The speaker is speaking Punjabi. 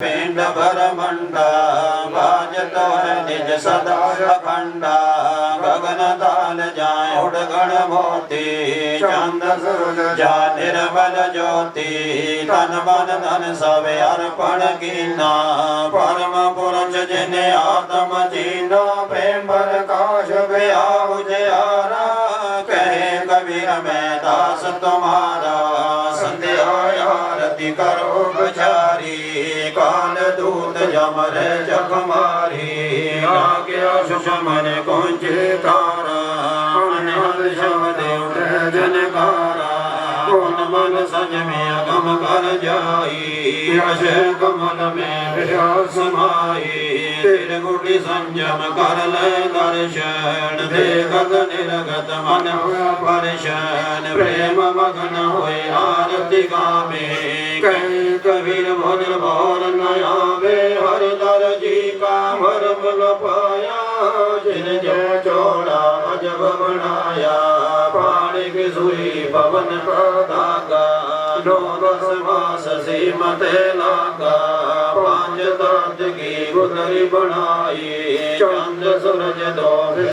ਪਿੰਡ ਬਰਮੰਡਾ ਬਾਜਤ ਹੈ ਨਿਜ ਸਦਾ ਅਖੰਡਾ ਗਗਨ ਤਾਲ ਜਾਏ ਉਡਗਣ ਮੋਤੀ ਚੰਦ ਸੂਰਜ ਜਾ ਨਿਰਮਲ ਜੋਤੀ ਤਨ ਮਨ ਧਨ ਸਭ ਅਰਪਣ ਕੀਨਾ ਪਰਮ ਪੁਰਖ ਜਿਨ ਆਤਮ ਜੀਨਾ ਪ੍ਰੇਮ ਪ੍ਰਕਾਸ਼ ਵਿਆਹ ਜਿਆਰਾ ਕਹੇ ਕਬੀਰ ਮੈਂ ਦਾਸ ਤੁਮਾਰਾ ਸੰਧਿਆ ਆਰਤੀ ਕਰੋ ਬਚਾਰੀ ਕਾਲ ਦੂਤ ਮਾਰੀ ਆਗਿਆ ਸੁਸ਼ਮਨ ਕੁੰਚੇ ਤਾਰਾ, ਅਨਹਦ ਸ਼ਬਦ ਉਠ ਜਨਕਾਰਾ ਕੋਨ ਮਨ ਸੰਜਮੇ ਅਗਮ ਕਰ ਜਾਈ, ਅਸ਼ ਕਮਲ ਮੈਂ ਵਿਆ ਸਮਾਈ ਤੇਰੇ ਗੁੜੀ ਸੰਜਮ ਕਰ ਲੈ ਦਰਸ਼ਨ ਦੇ ਗਗਨ ਨਿਰਗਤ ਮਨ ਹੋਇਆ ਪਰੇਸ਼ਾਨ, ਪ੍ਰੇਮ ਮਗਨ ਹੋਏ ਆਰਤੀ ਗਾਵੇ, ਕਹੇ ਕਬੀਰ ਭਜਨ ਭੋਰ ਨ ਆਵੇ। ਕਾ ਪਾਇਆ, ਜਿਨ ਜੋ ਚੋੜਾ ਅਜਬ ਬਣਾਇਆ ਪਾਣੀ ਕੀ ਸੂਈ ਪਵਨ ਕਾ ਧਾਗਾ ਨੋ ਦਸ ਮਾਸ ਸੀਮਤੇ ਲਾਗਾ, ਪੰਜ ਤਤ ਕੀ ਗੁਦਰੀ ਬਣਾਈ, ਚੰਦ ਸੂਰਜ ਦੋ